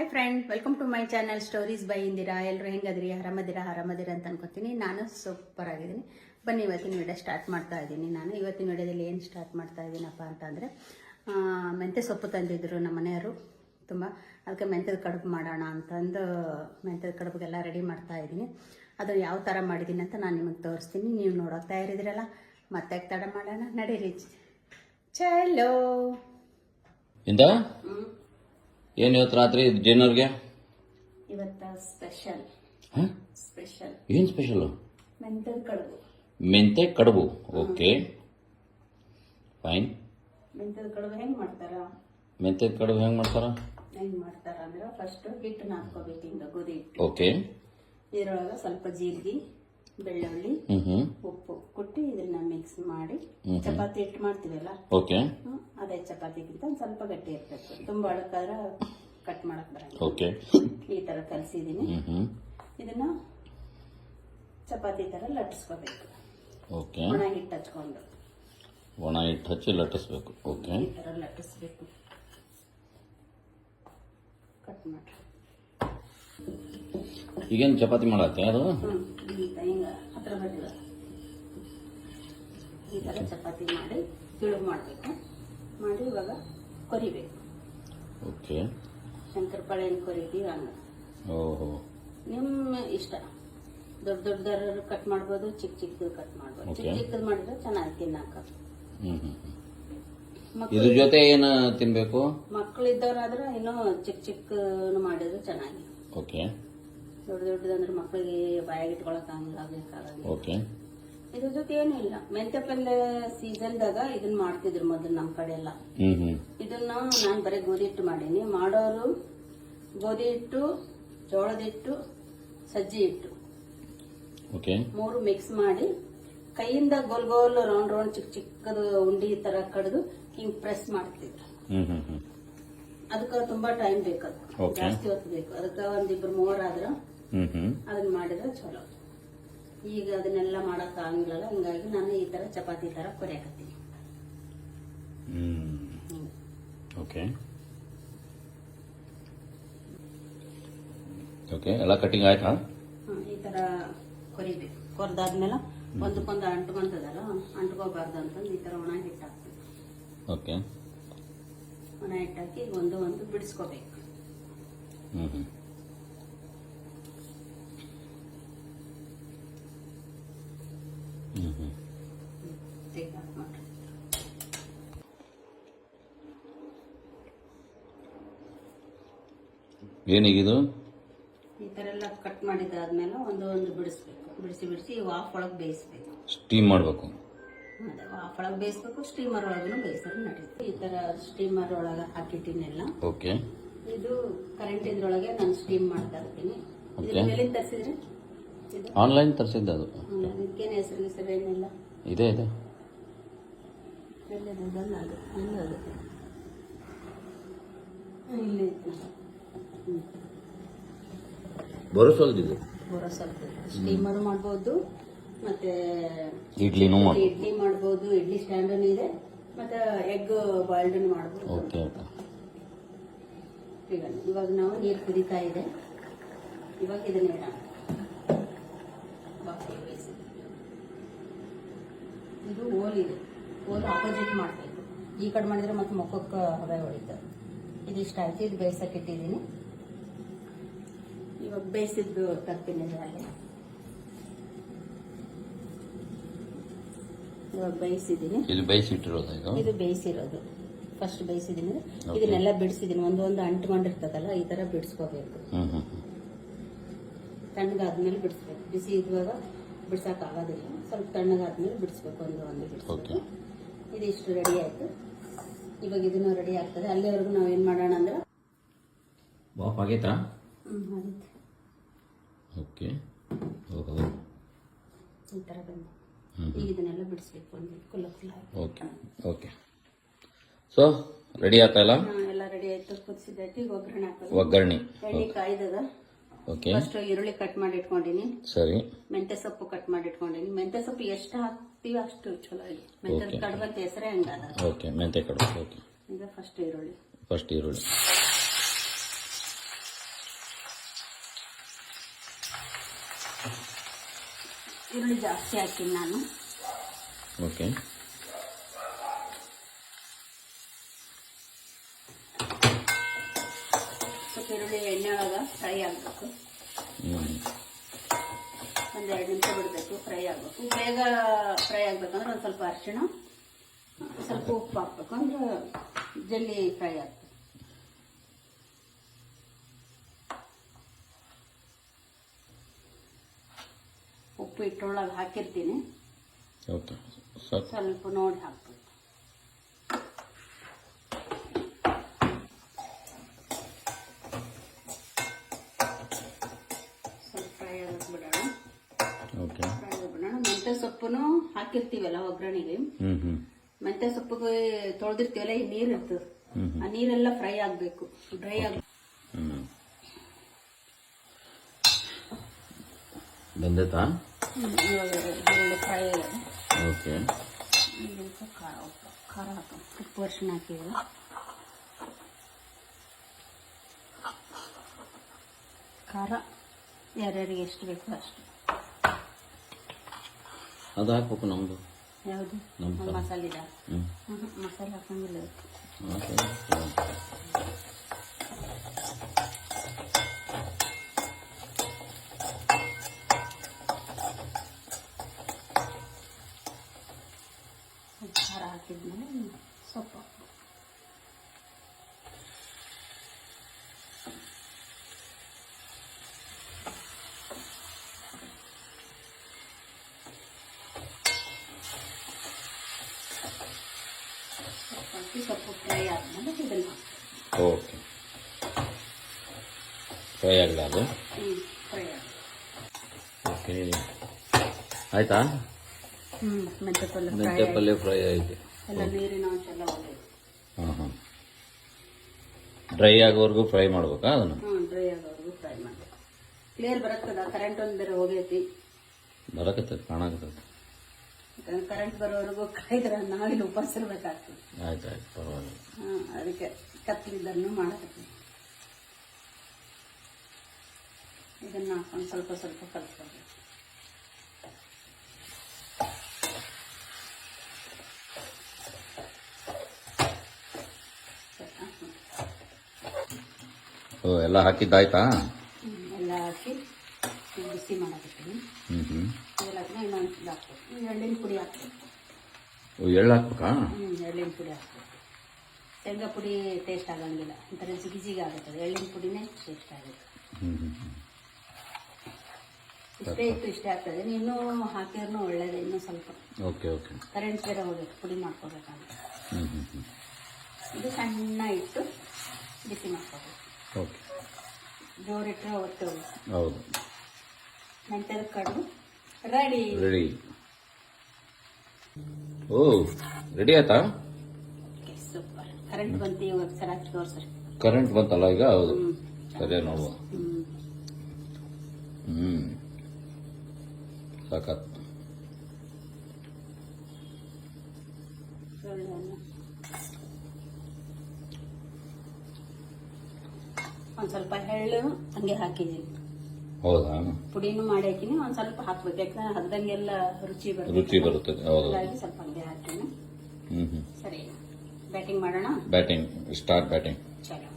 Hi friend welcome to my channel stories by Indira ಎಲ್ಲರೂ ಹೆಂಗದ್ರಿ? ಆರಾಮದಿರಾ? ಆರಾಮದಿರ ಅಂತ ಅನ್ಕೋತೀನಿ. ನಾನು ಸೂಪರ್ ಆಗಿದ್ದೀನಿ. ಬನ್ನಿ ಇವತ್ತಿನ ವಿಡಿಯೋ ಸ್ಟಾರ್ಟ್ ಮಾಡ್ತಾ ಇದ್ದೀನಿ ನಾನು. ಇವತ್ತಿನ ವಿಡಿಯೋದಲ್ಲಿ ಏನು ಸ್ಟಾರ್ಟ್ ಮಾಡ್ತಾ ಇದ್ದೀನಪ್ಪ ಅಂತಂದರೆ ಮೆಂತ್ಯ ಸೊಪ್ಪು ತಂದಿದ್ರು ನಮ್ಮ ಮನೆಯವರು. ತುಂಬ ಅದಕ್ಕೆ ಮೆಂತ್ಯದ ಕಡುಬು ಮಾಡೋಣ ಅಂತಂದು ಮೆಂತ್ಯದ ಕಡುಬಿಗೆಲ್ಲ ರೆಡಿ ಮಾಡ್ತಾ ಇದ್ದೀನಿ. ಅದು ಯಾವ ಥರ ಮಾಡಿದ್ದೀನಿ ಅಂತ ನಾನು ನಿಮಗೆ ತೋರಿಸ್ತೀನಿ. ನೀವು ನೋಡೋಕೆ ತಯಾರಿದ್ದೀರಲ್ಲ ಮತ್ತೆ ತಡ ಮಾಡೋಣ. ನಡೀರಿ. ಚಲೋ. ಏನ್ ಇವತ್ತು ರಾತ್ರಿ ಡಿನ್ನರ್ಗೆ? ಇವತ್ತ ಸ್ಪೆಷಲ್. ಹ? ಸ್ಪೆಷಲ್. ಏನ್ ಸ್ಪೆಷಲ್? ಮೆಂತೆ ಕಡುಬು. ಮೆಂತೆ ಕಡುಬು. ಓಕೆ. ಫೈನ್. ಮೆಂತೆ ಕಡುಬು ಹೆಂಗ್ ಮಾಡ್ತಾರ? ಮೆಂತೆ ಕಡುಬು ಹೆಂಗ್ ಮಾಡ್ತಾರ? ಹೆಂಗೆ ಮಾಡ್ತಾರ ಅಂದ್ರೆ ಫಸ್ಟ್ ಹಿಟ್ಟು ನಾದ್ಕೋಬೇಕು ಹಿಂಗ ಗೋಧಿ ಹಿಟ್ಟು. ಓಕೆ. ಇದ್ರೊಳಗ ಸ್ವಲ್ಪ ಜೀರಿಗೆ ಬೆಳ್ಳುಳ್ಳಿ ಉಪ್ಪು ಕುಟ್ಟಿ ಇದನ್ನ ಮಿಕ್ಸ್ ಮಾಡಿ ಚಪಾತಿ ಹಿಟ್ಟು ಮಾಡ್ತೀವಲ್ಲ? ಓಕೆ. ಅದೇ ಚಪಾತಿಗಿಂತ ಒಂದು ಸ್ವಲ್ಪ ಗಟ್ಟಿ ಇರಬೇಕು. ತುಂಬಾ ಅಳಕಾದ್ರ ಕಟ್ ಮಾಡಕ್ ಬರಲ್ಲ ಓಕೆ. ಈ ತರ ಕಲ್ಸಿದೀನಿ. ಇದನ್ನ ಚಪಾತಿ ತರ ಲಟ್ಟಿಸ್ಕೋಬೇಕು. ಓಕೆ. ಒಣ ಹಿಟ್ಟು ಹಚ್ಕೊಂಡು. ಒಣ ಹಿಟ್ಟು ಹಚ್ಚಿ ಲಟ್ಟಿಸ್ಬೇಕು. ಓಕೆ. ಈ ತರ ಲಟ್ಟಿಸ್ಬೇಕು. ಕಟ್ ಮಾಡಿ. ಈಗೇನು ಚಪಾತಿ ಮಾಡತ್ತೆ ಅದು ಹ್ಮ್ ಈಗ ಹಿಂಗ ಹತ್ರ ಬರ್ತದ ಈ ಥರ ಚಪಾತಿ ಮಾಡಿ ತಿಳು ಮಾಡಬೇಕು. ಮಾಡಿ ಇವಾಗ ಕೊರಿಬೇಕು. ಓಕೆ. ಶಂಕರಪಾಳೆ ಏನು ಕೊರಿತೀವಿ ಹಂಗ ಓಹೋ. ನಿಮ್ಮ ಇಷ್ಟ. ದೊಡ್ಡ ದೊಡ್ಡದಾರು ಕಟ್ ಮಾಡ್ಬೋದು ಚಿಕ್ಕ ಚಿಕ್ಕದು ಕಟ್ ಮಾಡ್ಬೋದು. ಚಿಕ್ಕ ಚಿಕ್ಕದು ಮಾಡಿದ್ರೆ ಚೆನ್ನಾಗಿ ತಿನ್ನಾಕ ಇದ್ರ ಜೊತೆ ಏನ ತಿನ್ಬೇಕು? ಮಕ್ಕಳಿದ್ದವರಾದ್ರೆ ಇನ್ನೂ ಚಿಕ್ಕ ಚಿಕ್ಕ ಮಾಡಿದ್ರೆ ಚೆನ್ನಾಗಿ. ಓಕೆ. ದೊಡ್ಡ ದೊಡ್ಡದಂದ್ರೆ ಮಕ್ಕಳಿಗೆ ಬಾಯಾಗಿಟ್ಕೊಳಕ್ ಇಟ್ಕೊಳಕ್ಕಾಗಲ್ಲ ಬೇಕಾಗಲ್ಲ ಓಕೆ. ಇದ್ರ ಜೊತೆ ಏನಿಲ್ಲ ಇಲ್ಲ. ಮೆಂತ್ಯ ಪಲ್ಯ ಸೀಸನ್ದಾಗ ಇದನ್ನ ಮಾಡ್ತಿದ್ರು ಮೊದಲು ನಮ್ಮ ಕಡೆ ಎಲ್ಲ ಹ್ಮ್ ಹ್ಮ್. ಇದನ್ನ ನಾನು ಬರೀ ಗೋಧಿ ಹಿಟ್ಟು ಮಾಡೀನಿ. ಮಾಡೋರು ಗೋಧಿ ಹಿಟ್ಟು ಜೋಳದ ಹಿಟ್ಟು ಸಜ್ಜಿ ಹಿಟ್ಟು. ಓಕೆ. ಮೂರು ಮಿಕ್ಸ್ ಮಾಡಿ ಕೈಯಿಂದ ಗೋಲ್ ಗೋಲ್ ರೌಂಡ್ ರೌಂಡ್ ಚಿಕ್ಕ ಚಿಕ್ಕದು ಉಂಡಿ ತರ ಕಡ್ದು ಹಿಂಗ್ ಪ್ರೆಸ್ ಮಾಡ್ತಿದ್ರು. ಹ್ಮ್ ಹ್ಮ್ ಹ್ಮ್. ಅದಕ್ಕೆ ತುಂಬಾ ಟೈಮ್ ಬೇಕು Okay. ಜಾಸ್ತಿ ಹೊತ್ತು ಬೇಕು. ಅದಕ್ಕೆ ಒಂದಿಬ್ರು ಮೂವರಾದ್ರ ಹ್ಮ್ ಹ್ಮ್. ಅದನ್ನ ಮಾಡಿದ್ರೆ ಚಲೋ. ಈಗ ಅದನ್ನೆಲ್ಲ ಮಾಡಕ್ ಆಗಿಲ್ಲ ಹಿಂಗಾಗಿ ನಾನು ಈ ತರ ಚಪಾತಿ ತರ ಕೊರಿಯಾಕತ್ತೀನಿ. ಓಕೆ ಓಕೆ ಎಲ್ಲ ಕಟಿಂಗ್ ಆಯ್ತಾ? ಈ ತರ ಕೊರಿಬೇಕು ಕೊರ್ದಾದ್ಮೇಲೆ ಒಂದಕ್ಕೊಂದು ಅಂಟ್ಕೊಂತದಲ್ಲ ಅಂಟ್ಕೋಬಾರ್ದು ಅಂತಂದು ಈ ತರ ಒಣ ಹಿಟ್ಟು ಹಾಕ್ತೀವಿ ಓಕೆ ಒಣ ಹಿಟ್ಟು ಹಾಕಿ ಒಂದು ಒಂದು ಬಿಡಿಸ್ಕೋಬೇಕು. ಹ್ಮ್ ಹ್ಮ್ ಹ್ಮ್ ಹ್ಮ್ ತೆಗ್ದಾಕ್ ನೋಡ್ರಿ ಏನೀಗಿದು? ಈ ತರ ಎಲ್ಲ ಕಟ್ ಮಾಡಿದ್ದಾದ್ಮೇಲೆ ಒಂದು ಒಂದು ಬಿಡಿಸ್ಬೇಕು. ಬಿಡಿಸಿ ಬಿಡಿಸಿ ವಾಫ್ ಒಳಗೆ ಬೇಯಿಸ್ಬೇಕು. ಸ್ಟೀಮ್ ಮಾಡಬೇಕು. ವಾಫ್ ಒಳಗೆ ಬೇಯಿಸ್ಬೇಕು ಸ್ಟೀಮರ್ ಒಳಗೂ ಬೇಯಿಸಿದ್ರೆ ನಡೀತು ಈ ತರ ಸ್ಟೀಮರ್ ಒಳಗೆ ಹಾಕಿಟ್ಟಿನೆಲ್ಲ. ಓಕೆ ಇದು ಕರೆಂಟ್ ಇದ್ರೊಳಗೆ ನಾನು ಸ್ಟೀಮ್ ಮಾಡ್ತಾ ಇರ್ತೀನಿ. ಇದು ಎಲ್ಲಿಂದ ತರಿಸಿದ್ರೆ? ಆನ್ಲೈನ್ ತರಿಸಿದ್ದೆ ಅದು. ಇದಕ್ಕೇನು ಹೆಸರು ಹೆಸರು ಏನಿಲ್ಲ. ಇದೆ ಇದೆ. ಇಲ್ಲ ಬರೋಸಲ್ದಿದೆ. ಸ್ಟೀಮರ್ ಮಾಡ್ಬೋದು ಮತ್ತೆ ಇಡ್ಲಿನೂ ಮಾಡಿ ಇಡ್ಲಿ ಮಾಡ್ಬೋದು ಇಡ್ಲಿ ಸ್ಟ್ಯಾಂಡನ್ ಇದೆ ಮತ್ತೆ ಎಗ್ ಬಾಯ್ಲ್ಡ್ ಮಾಡ್ಬೋದು. ಓಕೆ ಈಗ ಇವಾಗ ನಾವು ನೀರು ಕುದೀತಾ ಇದೆ. ಇವಾಗ ಇದನ್ನ ಇಡೋಣ. ಇದು ಓಲ್ ಇದೆ. ಓಲ್ ಆಪೋಸಿಟ್ ಮಾಡಬೇಕು. ಈ ಕಡೆ ಮಾಡಿದ್ರೆ ಮತ್ತೆ ಮುಖಕ್ಕೆ ಹವೆ ಹೊಡಿತಾರೆ ಇದಿಷ್ಟ ಆಯ್ತು ಇದು ಬೇಯಿಸಕ್ಕೆ ಇಟ್ಟಿದ್ದೀನಿ. ಇವಾಗ ಬೇಯಿಸಿದ್ದು ತರ್ತೀನಿ ಹಾಗೆ ಇವಾಗ ಬೇಯಿಸಿದ್ದೀನಿ. ಇಲ್ಲಿ ಬೇಯಿಸಿಟ್ಟಿರೋದು ಇದು? ಇದು ಬೇಯಿಸಿರೋದು. ಫಸ್ಟ್ ಬೇಯಿಸಿದ್ದೀನಿ. ಇದನ್ನೆಲ್ಲ ಬಿಡಿಸಿದ್ದೀನಿ. ಒಂದು ಒಂದು ಅಂಟ್ಕೊಂಡಿರ್ತದಲ್ಲ ಈ ತರ ಬಿಡಿಸ್ಕೋಬೇಕು. ಹ್ಮ್ ಹ್ಮ್ ಹ್ಮ್. ತಣ್ಣಗಾದ್ಮೇಲೆ ಬಿಡಿಸ್ಬೇಕು. ಬಿಸಿ ಇದ್ವಾಗ ಬಿಡ್ಸಕ್ ಆಗೋದಿಲ್ಲ ಸ್ವಲ್ಪ ತಣ್ಣಗಾದ್ಮೇಲೆ ಬಿಡಿಸ್ಬೇಕು ಒಂದು ಒಂದು ಬಿಡಿಸ್ಬೇಕು. Okay. ಇದಿಷ್ಟು ರೆಡಿ ಆಯ್ತು. ಇವಾಗ ಇದನ್ನು ರೆಡಿ ಆಗ್ತದೆ. ಅಲ್ಲಿವರೆಗೂ ನಾವು ಏನು ಮಾಡೋಣ ಅಂದ್ರೆ ಬಾಫ್ ಆಗೈತಾ. ಓಕೆ. ಓಹೋ ಈ ತರ ಬಂದು ಈಗ ಇದನ್ನೆಲ್ಲ ಬಿಡಿಸ್ಬೇಕು ಒಂದು ಕುಲ್ಲ ಕುಲ್ಲ ಓಕೆ ಓಕೆ. ಸೊ ರೆಡಿ ಆಯ್ತಾ ಎಲ್ಲ? ಹಾ, ಎಲ್ಲ ರೆಡಿ ಆಯ್ತು. ಕುದಿಸಿದೈತಿ ಈಗ ಒಗ್ಗರಣೆ ಹಾಕೋದು. ಒಗ್ಗರಣೆ. ಎಣ್ಣೆ ಕಾಯ್ದದ. ಓಕೆ. ಫಸ್ಟ್ ಈರುಳ್ಳಿ ಕಟ್ ಮಾಡಿ ಇಟ್ಕೊಂಡಿನಿ ಸರಿ. ಮೆಂತ್ಯ ಸೊಪ್ಪು ಕಟ್ ಮಾಡಿ ಇಟ್ಕೊಂಡಿನಿ ಮೆಂತ್ಯ ಸೊಪ್ಪು ಎಷ್ಟು ಹಾಕ್ತೀವಿ ಅಷ್ಟು ಚಲೋ ಇದೆ. ಮೆಂತ್ಯ. ಕಡ್ಬಂತ ಹೆಸರೇ ಹಂಗದ ಓಕೆ ಮೆಂತ್ಯ ಕಡುಬು ಓಕೆ. ಈಗ ಫಸ್ಟ್ ಈರುಳ್ಳಿ. ಫಸ್ಟ್ ಈರುಳ್ಳಿ. ಈರುಳ್ಳಿ ಜಾಸ್ತಿ ಹಾಕ್ತೀನಿ ನಾನು. ಓಕೆ. ಸ್ವಲ್ಪ ಈರುಳ್ಳಿ ಎಣ್ಣೆ ಒಳಗೆ ಫ್ರೈ ಆಗಬೇಕು. ಒಂದು ಎರಡು ನಿಮಿಷ ಬಿಡಬೇಕು ಫ್ರೈ ಆಗಬೇಕು. ಬೇಗ ಫ್ರೈ ಆಗಬೇಕಂದ್ರೆ ಒಂದು ಸ್ವಲ್ಪ ಅರಿಶಿಣ ಸ್ವಲ್ಪ ಉಪ್ಪು ಹಾಕ್ಬೇಕು. ಅಂದ್ರೆ ಜಲ್ಲಿ ಫ್ರೈ ಆಗ್ತದೆ. ಉಪ್ಪು ಇಟ್ಟೊಳಗೆ ಹಾಕಿರ್ತೀನಿ. ಸ್ವಲ್ಪ ನೋಡಿ ಹಾಕ್ಬೇಕು. ಮೆಂತ್ಯ ಸೊಪ್ಪುನು ಹಾಕಿರ್ತೀವಲ್ಲ ಒಗ್ಗರಣೆಗೆ? ಮೆಂತ್ಯ ಸೊಪ್ಪಿಗೆ ತೊಳೆದಿರ್ತೀವಲ್ಲ ಈ ನೀರು ಇರ್ತದೆ ಆ ನೀರೆಲ್ಲ ಫ್ರೈ ಆಗಬೇಕು. ಡ್ರೈ ಆಗ ಬಂದೈತಾ? ಈರುಳ್ಳಿ ಫ್ರೈ ಆಗಿದೆ ಓಕೆ ಈಗ ಸ್ವಲ್ಪ ಖಾರ ಉಪ್ಪು ಖಾರ ಹಾಕೋಣ ಉಪ್ಪು ಅರಿಶಿಣ ಹಾಕಿದ್ರೆ ಖಾರ ಯಾರ್ಯಾರಿಗೆ ಎಷ್ಟು ಬೇಕೋ ಅಷ್ಟು ಅದು ಹಾಕ್ಬೇಕು ನಮ್ಮದು ಯಾವುದು ನಮ್ಮ ಖಾರ. ಮಸಾಲೆ ಹ್ಞೂ ಮಸಾಲೆ ಹಾಕಂಗಿಲ್ಲ ಇದಕ್ಕೆ. ಓಕೆ ಸ್ವಲ್ಪ ಖಾರ ಹಾಕಿದ್ಮೇಲೆ ಸೊಪ್ಪು ಹಾಕ್ಬೇಕು. ಸೊಪ್ಪು ಹಾಕಿ ಸ್ವಲ್ಪ ಫ್ರೈ ಆದ್ಮೇಲೆ ಇದನ್ನು ಹಾಕ್ಬೇಕು. ಓಕೆ ಫ್ರೈ ಆಗಲ್ಲ ಅದು ಓಕೆ ಆಯ್ತಾ ಮೆಂತ್ಯ ಪಲ್ಯ ಫ್ರೈ ಆಯ್ತು. ಹಾಂ ಹಾಂ ಡ್ರೈ ಆಗೋವರೆಗೂ ಫ್ರೈ ಮಾಡ್ಬೇಕಾ ಅದನ್ನು? ಡ್ರೈ ಆಗೋವರೆಗೂ ಫ್ರೈ ಮಾಡಬೇಕು. ಕ್ಲಿಯರ್ ಬರ್ತದ ಕರೆಂಟ್ ಒಂದು ಬೇರೆ ಹೋಗೈತಿ. ಬರಕತ್ತೈತೆ ಕಾಣಕತ್ತೈತೆ. ಕರೆಂಟ್ ಬರೋವರೆಗೂ ಕಾಯ್ದ್ರೆ ನಾವಿಲ್ಲಿ ಉಪವಾಸ ಇರ್ಬೇಕಾಗ್ತದೆ. ಆಯ್ತು ಆಯ್ತು ಪರವಾಗಿಲ್ಲ. ಹಾಂ ಅದಕ್ಕೆ ಕತ್ತಲಿದ್ದನ್ನು ಮಾಡಕತ್ತೀನಿ ಇದನ್ನು ಒಂದು ಸ್ವಲ್ಪ ಸ್ವಲ್ಪ ಕಲಿಸ್ಕೊಳ್ಬೇಕು ಓ ಎಲ್ಲ ಹಾಕಿದ್ದಾಯ್ತಾ? ಎಲ್ಲ ಹಾಕಿ ಬಿಸಿ ಮಾಡಕತ್ತೀನಿ ಹಾಕಿದ್ರೆ ಇನ್ನೊಂದು ಹಾಕ್ಬೇಕು. ಎಳ್ಳಿನ ಪುಡಿ ಹಾಕ್ಬೇಕು. ಓ ಎಳ್ಳು ಹಾಕ್ಬೇಕಾ? ಎಳ್ಳಿನ ಪುಡಿ ಹಾಕ್ಬೇಕು. ಶೇಂಗಾ ಪುಡಿ ಟೇಸ್ಟ್ ಆಗಂಗಿಲ್ಲ. ಒಂಥರ ಜಿಗಿ ಜಿಗಿ ಆಗುತ್ತದೆ. ಎಳ್ಳಿನ ಪುಡಿನೇ ಟೇಸ್ಟ್ ಆಗುತ್ತೆ. ಇಷ್ಟೇ ಇತ್ತು ಇಷ್ಟೇ ಆಗ್ತದೆ. ಇನ್ನೂ ಹಾಕಿದ್ರು ಒಳ್ಳೇದು ಇನ್ನೂ ಸ್ವಲ್ಪ ಓಕೆ ಓಕೆ ಕರೆಂಟ್ ಬೇರೆ ಹೋಗ್ಬೇಕು ಪುಡಿ ಮಾಡ್ಕೋಬೇಕಂತ ಹ್ಞೂ ಹ್ಞೂ ಹ್ಞೂ ಇದು ಸಣ್ಣ ಇಟ್ಟು ಬಿಸಿ ಮಾಡ್ಕೋಬೇಕು ಓಕೆ ಜೋರಿಟ್ಟರೆ ಅವತ್ತು ಹೋಗುತ್ತೆ. ಹೌದು. ಮೆಂತ್ಯದ ಕಡುಬು ರೆಡಿ ರೆಡಿ ಓ ರೆಡಿ ಆಯ್ತಾ? ಸೂಪರ್ ಕರೆಂಟ್ ಬಂತು ಇವಾಗ ಸರ್ ಹಚ್ಚಿ ತೋರ್ಸ್ರಿ. ಕರೆಂಟ್ ಬಂತಲ್ಲ ಈಗ? ಹೌದು. ಸರಿ ನೋಡುವ ಹ್ಞೂ ಸಾಕತ್ ಒಂದ್ ಸ್ವಲ್ಪ ಎಳ್ಳು ಹಂಗೆ ಹಾಕಿದ್ದೀನಿ. ಹೌದಾ? ಪುಡಿನೂ ಮಾಡಿ ಹಾಕಿನಿ ಒಂದ್ ಸ್ವಲ್ಪ ಹಾಕ್ಬೇಕು. ಯಾಕಂದ್ರೆ ಹದ್ದಂಗೆಲ್ಲ ರುಚಿ ಬರುತ್ತೆ. ರುಚಿ ಬರುತ್ತದೆ ಹೌದು. ಹಾಗಾಗಿ ಸ್ವಲ್ಪ ಹಂಗೆ ಹಾಕ್ತೀನಿ ಹ್ಞೂ ಹ್ಞೂ ಸರಿ ಬ್ಯಾಟಿಂಗ್ ಮಾಡೋಣ? ಬ್ಯಾಟಿಂಗ್. Start batting. ಚಲೋ.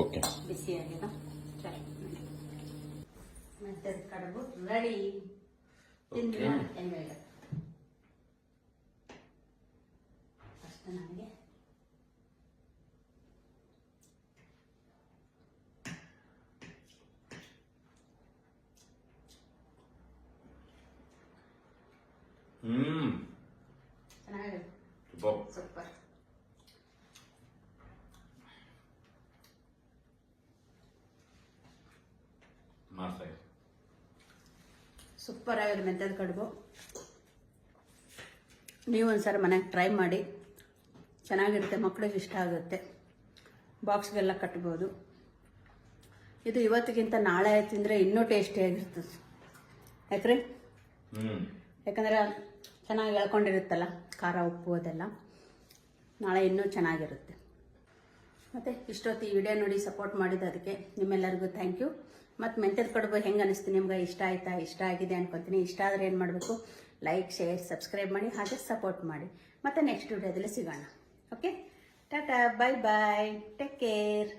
ಓಕೆ. ಬಿಸಿ ಆಗಿದೆ? ಚಲೋ. ಮತ್ತೆ ಕಡುಬು ರೆಡಿ. ತಿಂದ್ರೆ ಹೆಂಗೆ ಫಸ್ಟ್ ನನಗೆ ಹ್ಞೂ ಚೆನ್ನಾಗಿದೆ ಸೂಪರ್ ಸೂಪರ್ ಆಗಿದೆ ಮೆಂತ್ಯದ ಕಡುಬು. ನೀವು ಒಂದ್ಸರಿ ಮನೆಗೆ ಟ್ರೈ ಮಾಡಿ. ಚೆನ್ನಾಗಿರುತ್ತೆ ಮಕ್ಕಳಿಗೆ ಇಷ್ಟ ಆಗುತ್ತೆ. ಬಾಕ್ಸ್ಗೆಲ್ಲ ಕಟ್ಬೋದು. ಇದು ಇವತ್ತಿಗಿಂತ ನಾಳೆ ತಿಂದರೆ ಇನ್ನೂ ಟೇಸ್ಟಿಯಾಗಿರ್ತದೆ ಯಾಕ್ರಿ? ಯಾಕಂದ್ರೆ ಯಾಕಂದರೆ ಚೆನ್ನಾಗಿ ಎಳ್ಕೊಂಡಿರುತ್ತಲ್ಲ ಖಾರ ಉಪ್ಪು ಅದೆಲ್ಲ. ನಾಳೆ ಇನ್ನೂ ಚೆನ್ನಾಗಿರುತ್ತೆ. ಮತ್ತು ಇಷ್ಟೊತ್ತು ಈ ವಿಡಿಯೋ ನೋಡಿ ಸಪೋರ್ಟ್ ಮಾಡಿದ್ದದಕ್ಕೆ ನಿಮ್ಮೆಲ್ಲರಿಗೂ ಥ್ಯಾಂಕ್ ಯು ಮತ್ತು ಮೆಂತ್ಯದ ಕಡುಬು ಹೆಂಗೆ ಅನಿಸ್ತು ನಿಮ್ಗೆ? ಇಷ್ಟ ಆಯ್ತಾ? ಇಷ್ಟ ಆಗಿದೆ ಅನ್ಕೊತೀನಿ. ಇಷ್ಟ ಆದರೆ ಏನು ಮಾಡಬೇಕು? ಲೈಕ್ ಶೇರ್ ಸಬ್ಸ್ಕ್ರೈಬ್ ಮಾಡಿ ಹಾಗೆ ಸಪೋರ್ಟ್ ಮಾಡಿ. ಮತ್ತು ನೆಕ್ಸ್ಟ್ ವಿಡಿಯೋದಲ್ಲಿ ಸಿಗೋಣ. ಓಕೆ ಟಾಟಾ ಬಾಯ್ ಬಾಯ್ ಟೇಕ್ ಕೇರ್